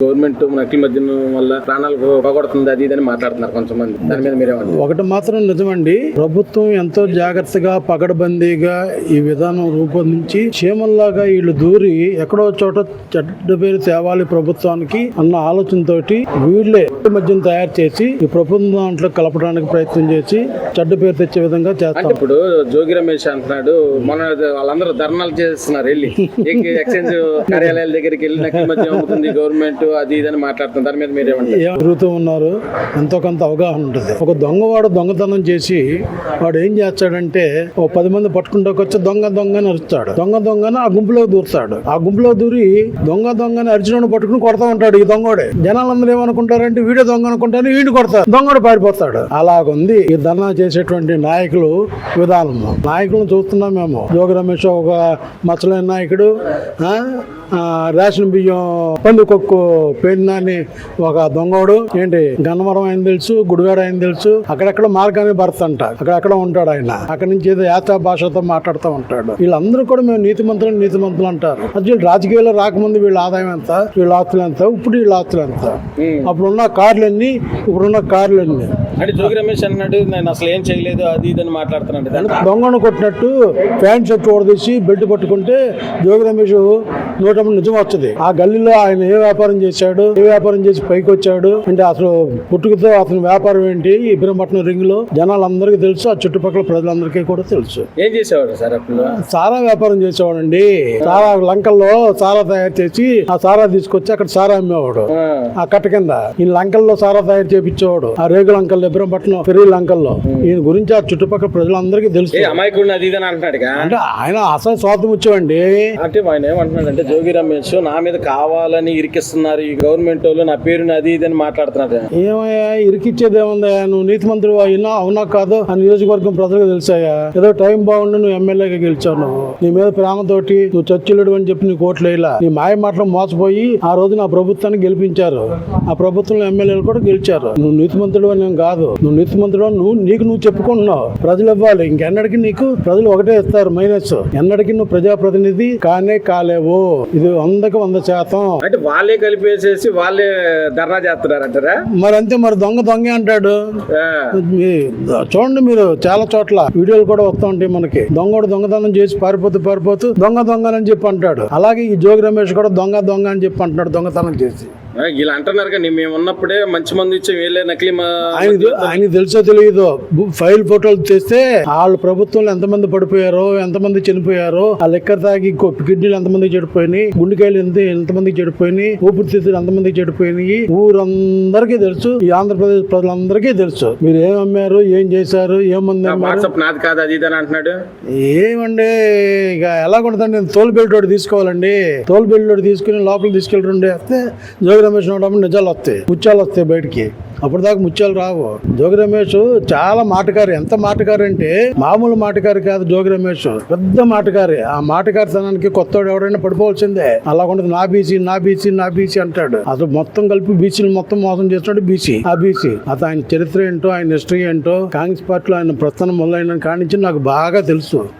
Government నకిలీ మద్యం వల్ల ప్రాణాలకు పోగొడుతుంది అది ఇది అని మాట్లాడుతున్నారు కొంతమంది. దాని మీద మీరేమంటారు ఒకటి మాత్రం నిజమండి. ప్రభుత్వం ఎంతో జాగ్రత్తగా పగడబందీగా ఈ విధానం రూపొందించి క్షేమంలాగా వీళ్ళు దూరి ఎక్కడో చోట చెడ్డ పేరు తేవాలి ప్రభుత్వానికి అన్న ఆలోచనతోటి వీళ్ళే మద్యం తయారు చేసి ఈ ప్రభుత్వం దాంట్లో కలపడానికి ప్రయత్నం చేసి చెడ్డ పేరు తెచ్చే విధంగా అంటే చేస్తాం ఇప్పుడు జోగి రమేష్ అంటున్నాడు మొన్న వాళ్ళందరూ ధర్నాలు చేస్తున్నారు వెళ్ళి. ఎక్- ఎక్స్చేంజ్ కార్యాలయాల దగ్గరికి వెళ్ళి నకిలీ మద్యం అమ్ముతుంది గవర్నమెంట్. అది ఇదని మాట్లాడుతున్నారు. దాని మీద మీరు ఏమంటారు తిరుగుతూ ఉన్నారు? ఎంతో కొంత అవగాహన ఉంటుంది. ఒక దొంగవాడు దొంగతనం చేసి వాడు ఏం చేస్తాడంటే ఓ పది మంది పట్టుకుంటాకు వచ్చి దొంగ దొంగ అని అరుస్తాడు. దొంగ దొంగని ఆ గుంపులో దూరుతాడు. ఆ గుంపులో దూరి దొంగ దొంగని అరిచినోడు పట్టుకుని కొడతా ఉంటాడు ఈ దొంగోడే. జనాలందరూ ఏమనుకుంటారంటే వీడే దొంగ అనుకుంటారు వీడిని కొడతారు దొంగడు పారిపోతాడు. అలాగుంది. ఈ ధర్నా చేసేటువంటి నాయకులు విధానం నాయకులను చూస్తున్నాం మేము. జోగి రమేష్ ఒక మచ్చలేని నాయకుడు రేషన్ బియ్యం పందుకొక్కు పెన్నాని ఒక దొంగోడు ఏంటి గన్నవరం ఆయన తెలుసు గుడివాడ ఆయన తెలుసు అక్కడెక్కడ మార్గాన్ని భర్త అంట అక్కడెక్కడ ఉంటాడు ఆయన. అక్కడి నుంచి ఏదో యాత్రా భాషతో మాట్లాడుతూ ఉంటాడు. వీళ్ళందరూ కూడా మేము నీతి మంత్రులు నీతి మంత్రులు అంటారు. అది వీళ్ళు రాజకీయాల్లో రాకముందు వీళ్ళ ఆదాయం ఎంత వీళ్ళ ఆస్తులు ఎంత ఇప్పుడు వీళ్ళ ఆస్తులు ఎంత. అప్పుడున్న కార్లు ఎన్ని ఇప్పుడున్న కార్లు ఎన్ని అంటే జోగి రమేష్ అన్నాడు నేను అసలు ఏం చేయలేదు అది ఇది అని మాట్లాడుతున్నాడు. దాని- దొంగను కొట్టినట్టు ప్యాంట్ షర్ట్ ఓడదీసి బెల్ట్ పట్టుకుంటే జోగి రమేష్ నూట నిజం వస్తుంది. ఆ గల్లీలో ఆయన ఏ వ్యాపారం చేశాడు ఏ వ్యాపారం చేసి పైకి వచ్చాడు అంటే అసలు పుట్టుకతో అతని వ్యాపారం ఏంటి? ఇబ్రహ్మపట్నం రింగ్లో జనాలందరికీ తెలుసు ఆ చుట్టుపక్కల ప్రజలందరికీ కూడా తెలుసు. ఏం చేసేవాడు సార్ అప్పుడు? సారా వ్యాపారం చేసేవాడండి. సారా లంకల్లో సారా తయారు చేసి ఆ సారా తీసుకొచ్చి అక్కడ సారా అమ్మేవాడు. ఆ, కట్ట కింద ఈ లంకల్లో సారా తయారు చేపించేవాడు. ఆ రేగు లంకల్లో ఇబ్రహ్మపట్నం పెరిగి లంకల్లో. ఈయన గురించి ఆ చుట్టుపక్కల ప్రజలందరికీ తెలుసు. ఏ అమాయకుడిని అది ఇది అని అంటున్నాడుగా? అంటే ఆయన అసలు స్వార్థం వచ్చేవండి అంటే ఆయన ఏమంటున్నాడు అంటే జోగి రమేష్ నా మీద కావాలని ఇరికిస్తున్నారు ఈ గవర్నమెంట్ వాళ్ళు నా పేరుని అది ఇది అని మాట్లాడుతున్నాడు ఏమయ్యా ఇరికిచ్చేది ఏముందా నువ్వు నీతి మంత్రి అయినా అవునా కాదో ఆ నియోజకవర్గం ప్రజలకు తెలుసాయా ఏదో టైం బాగుండి నువ్వు ఎమ్మెల్యేగా గెలిచావు నువ్వు. నీ మీద ప్రేమతోటి నువ్వు చర్చిలుడు అని చెప్పి నీకు ఓట్లు వేయలా. నీ మాయ మాటలు మోసపోయి ఆ రోజు నా ప్రభుత్వాన్ని గెలిపించారు. ఆ ప్రభుత్వంలో ఎమ్మెల్యేలు కూడా గెలిచారు. నువ్వు నీతి మంత్రుడు అని కాదు. నువ్వు నీతి మంత్రుడు అని నువ్వు నీకు నువ్వు చెప్పుకుంటున్నావు. ప్రజలు ఇవ్వాలి. ఇంకెన్నడికి నీకు ప్రజలు ఒకటే ఇస్తారు. మైనస్. ఎన్నడికి నువ్వు ప్రజాప్రతినిధి కానే కాలేవు. ఇది వందకి వంద శాతం. అంటే వాళ్ళే కలిపేసేసి వాళ్ళే ధర్నా చేస్తున్నారు అంటారా మరి అంతే మరి దొంగ దొంగ అంటాడు. చూడండి మీరు చాలా చోట్ల వీడియోలు కూడా వస్తూ ఉంటాయి మనకి. దొంగడు దొంగతనం చేసి పారిపోతూ పారిపోతూ దొంగ దొంగని చెప్పి అంటాడు. అలాగే ఈ జోగి రమేష్ కూడా దొంగ దొంగ అని చెప్పి అంటున్నాడు దొంగతనం చేసి. వీళ్ళు అంటున్నారు కానీ మేము ఉన్నప్పుడే మంచి మంది ఇచ్చి వీళ్ళే నకిలీ ఆయన ఆయన తెలుసో తెలియదు ఫైల్ ఫోటోలు తెస్తే వాళ్ళ ప్రభుత్వంలో ఎంతమంది పడిపోయారో ఎంతమంది చనిపోయారో ఆ లెక్కర్ తాగి కిడ్నీలు ఎంతమంది చెడిపోయినాయి గుండెకాయలు ఎంత ఎంతమంది చెడిపోయినాయి ఊపిరితిత్తులు ఎంతమంది చెడిపోయినాయి ఊరందరికీ తెలుసు ఈ ఆంధ్రప్రదేశ్ ప్రజలందరికీ తెలుసు. మీరు ఏం అమ్మారు ఏం చేశారు ఏమంది నాది కాదు అది అంటున్నాడు. ఏమండి ఇక ఎలా కొడతాను నేను? తోలు బెల్ట్ తీసుకోవాలండి. తోలు బెల్ట్ తీసుకుని లోపలికి తీసుకెళ్ళి వస్తే జోగి రమేష్ నోటప్పుడు నిజాలు వస్తాయి ముత్యాలు వస్తాయి బయటికి. అప్పుడు దాకా ముత్యాలు రావు. జోగి రమేష్ చాలా మాటకారి. ఎంత మాటకారి అంటే మామూలు మాటకారి కాదు జోగి రమేష్. పెద్ద మాటకారి. ఆ మాటకారితనానికి కొత్తవాడు ఎవరైనా చేసుకోవాల్సిందే. అలా ఉండదు. నా బీసీ నా బీసీ నా బీసీ అంటాడు. అసలు మొత్తం కలిపి బీసీలు మొత్తం మోసం చేస్తున్నాడు బీసీ ఆ బీసీ అతను ఆయన చరిత్ర ఏంటో ఆయన హిస్టరీ ఏంటో కాంగ్రెస్ పార్టీలో ఆయన ప్రస్థానం మొదలైన కానించి నాకు బాగా తెలుసు.